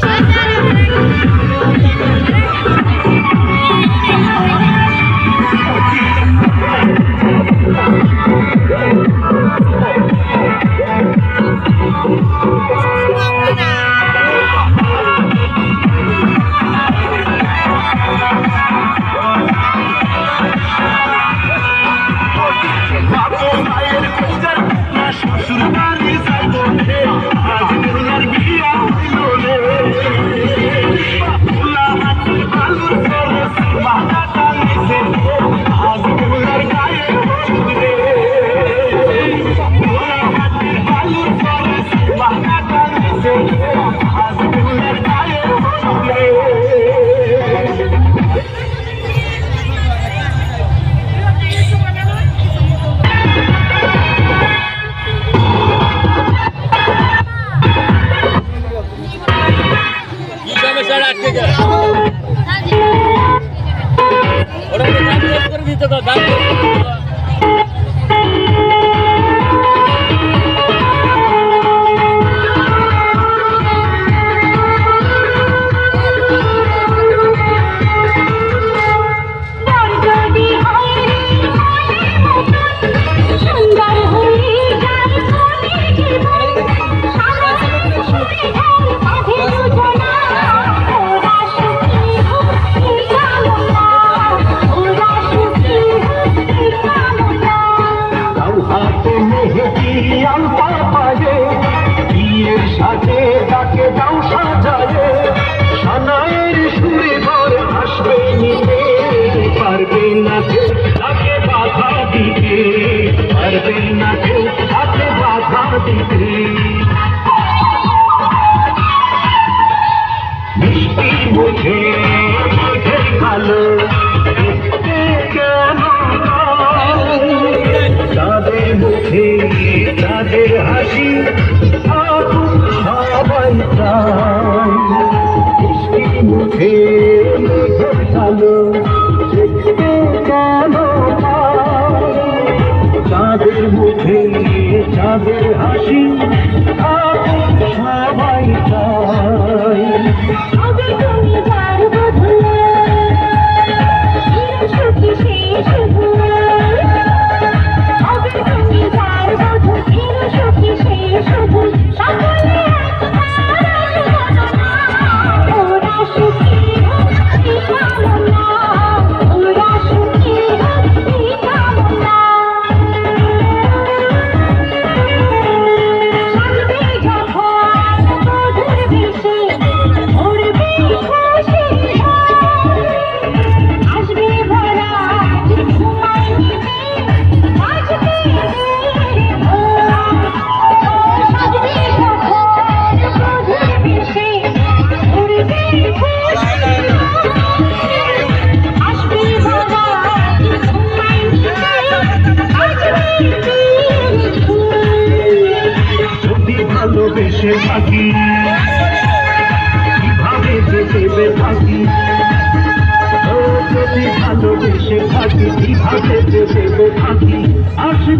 شكرا Hadi gel. ভালো তাদের মুখে তাদের হাসি সবাই তাই মুখে ভালো দেখতে কেন তাদের বেশে থাকি। কীভাবে যে ভেবে থাকি যদি ভালোবেসে থাকি কীভাবে যে ভেবে থাকি? আসবে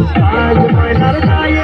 যে বিয়া দিয়া থাকবো কেমন করিয়া আজ ময়নার গায়ে